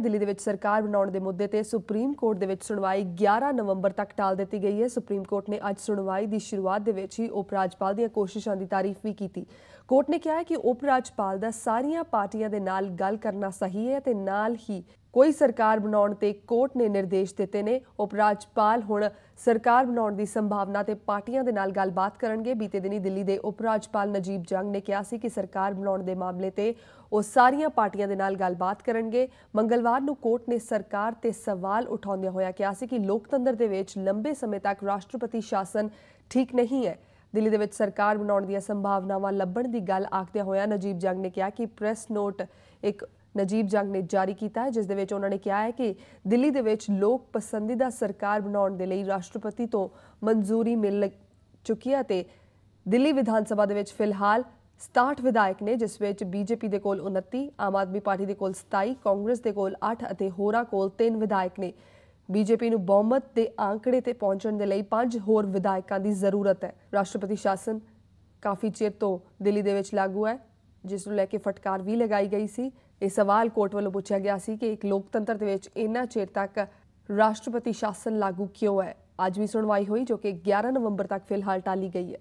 ਦਿੱਲੀ ਦੇ ਵਿੱਚ ਸਰਕਾਰ ਬਣਾਉਣ ਦੇ ਮੁੱਦੇ ਤੇ ਸੁਪਰੀਮ ਕੋਰਟ ਦੇ ਵਿੱਚ ਸੁਣਵਾਈ 11 ਨਵੰਬਰ ਤੱਕ ਟਾਲ ਦਿੱਤੀ ਗਈ ਹੈ। ਸੁਪਰੀਮ ਕੋਰਟ ਨੇ ਅੱਜ ਸੁਣਵਾਈ ਦੀ ਸ਼ੁਰੂਆਤ ਦੇ ਵਿੱਚ ਹੀ ਉਪ ਰਾਜਪਾਲ ਦੀਆਂ ਕੋਸ਼ਿਸ਼ਾਂ ਦੀ ਤਾਰੀਫ ਵੀ ਕੀਤੀ। ਕੋਰਟ ਨੇ ਕਿਹਾ ਹੈ ਕਿ ਉਪ ਰਾਜਪਾਲ ਦਾ ਸਾਰੀਆਂ ਪਾਰਟੀਆਂ ਦੇ ਨਾਲ ਗੱਲ ਕਰਨਾ ਸਹੀ ਹੈ ਤੇ ਨਾਲ ਹੀ ਕੋਈ ਸਰਕਾਰ ਬਣਾਉਣ ਤੇ ਕੋਰਟ ਨੇ ਨਿਰਦੇਸ਼ ਦਿੱਤੇ ਨੇ। ਉਪ ਰਾਜਪਾਲ ਹੁਣ ਸਰਕਾਰ ਬਣਾਉਣ ਦੀ ਸੰਭਾਵਨਾ ਤੇ ਪਾਰਟੀਆਂ ਦੇ ਨਾਲ ਗੱਲਬਾਤ ਕਰਨਗੇ। ਬੀਤੇ ਦਿਨੀ ਦਿੱਲੀ ਦੇ ਉਪ ਰਾਜਪਾਲ ਨਜੀਬ ਜੰਗ ਨੇ ਕਿਹਾ ਸੀ ਕਿ ਸਰਕਾਰ ਬਣਾਉਣ ਦੇ ਮਾਮਲੇ ਤੇ ਉਹ ਸਾਰੀਆਂ ਪਾਰਟੀਆਂ ਦੇ ਨਾਲ ਗੱਲਬਾਤ ਕਰਨਗੇ। ਮੰਗਲਵਾਰ ਨੂੰ ਕੋਰਟ ਨੇ ਸਰਕਾਰ ਤੇ ਸਵਾਲ ਉਠਾਉਂਦਿਆਂ ਹੋਇਆ ਕਿਹਾ ਸੀ ਕਿ ਲੋਕਤੰਤਰ ਦੇ ਵਿੱਚ ਲੰਬੇ ਸਮੇਂ ਤੱਕ ਰਾਸ਼ਟਰਪਤੀ ਸ਼ਾਸਨ ਠੀਕ ਨਹੀਂ ਹੈ। ਦਿੱਲੀ ਦੇ ਵਿੱਚ ਸਰਕਾਰ ਬਣਾਉਣ ਦੀਆਂ ਸੰਭਾਵਨਾਵਾਂ ਲੱਭਣ ਦੀ ਗੱਲ ਆਖਦਿਆਂ ਹੋਇਆ ਨਜੀਬ ਜੰਗ ਨੇ ਕਿਹਾ ਕਿ ਪ੍ਰੈਸ ਨੋਟ ਇੱਕ ਨਜੀਬ ਜੰਗ ਨੇ ਜਾਰੀ ਕੀਤਾ ਹੈ, ਜਿਸ ਦੇ ਵਿੱਚ ਉਹਨਾਂ ਨੇ ਕਿਹਾ ਹੈ ਕਿ ਦਿੱਲੀ ਦੇ ਵਿੱਚ ਲੋਕ ਪਸੰਦੀਦਾ ਸਰਕਾਰ ਬਣਾਉਣ ਦੇ ਲਈ ਰਾਸ਼ਟਰਪਤੀ ਤੋਂ ਮਨਜ਼ੂਰੀ ਮਿਲ ਚੁੱਕੀ ਹੈ ਤੇ ਦਿੱਲੀ ਵਿਧਾਨ ਸਭਾ ਦੇ ਵਿੱਚ ਫਿਲਹਾਲ 67 ਵਿਧਾਇਕ ਨੇ, ਜਿਸ ਵਿੱਚ ਬੀਜੇਪੀ ਦੇ ਕੋਲ 29 ਆਮ ਆਦਮੀ ਪਾਰਟੀ ਦੇ ਕੋਲ 27 ਕਾਂਗਰਸ ਦੇ ਕੋਲ 8 ਅਤੇ ਹੋਰਾਂ ਕੋਲ 3 ਵਿਧਾਇਕ ਨੇ। ਬੀਜੇਪੀ ਨੂੰ ਬਹੁਮਤ ਦੇ ਆંકੜੇ ਤੇ ਪਹੁੰਚਣ ਦੇ ਲਈ 5 ਹੋਰ ਵਿਧਾਇਕਾਂ ਦੀ ਜ਼ਰੂਰਤ ਹੈ। ਰਾਸ਼ਟਰਪਤੀ ਸ਼ਾਸਨ ਕਾਫੀ ਚਿਰ ਤੋਂ ਦਿੱਲੀ ਦੇ ਵਿੱਚ ਲਾਗੂ ਹੈ। ਜਿਸ ਨੂੰ ਲੈ ਕੇ ਫਟਕਾਰ ਵੀ ਲਗਾਈ ਗਈ ਸੀ। ਇਹ ਸਵਾਲ ਕੋਰਟ ਵੱਲੋਂ ਪੁੱਛਿਆ ਗਿਆ ਸੀ ਕਿ ਇੱਕ ਲੋਕਤੰਤਰ ਦੇ ਵਿੱਚ ਇੰਨਾ ਚਿਰ ਤੱਕ ਰਾਸ਼ਟਰਪਤੀ ਸ਼ਾਸਨ ਲਾਗੂ ਕਿਉਂ ਹੈ? ਅੱਜ ਵੀ ਸੁਣਵਾਈ ਹੋਈ ਜੋ ਕਿ 11 ਨਵੰਬਰ ਤੱਕ ਫਿਲਹਾਲ ਟਾਲੀ ਗਈ ਹੈ।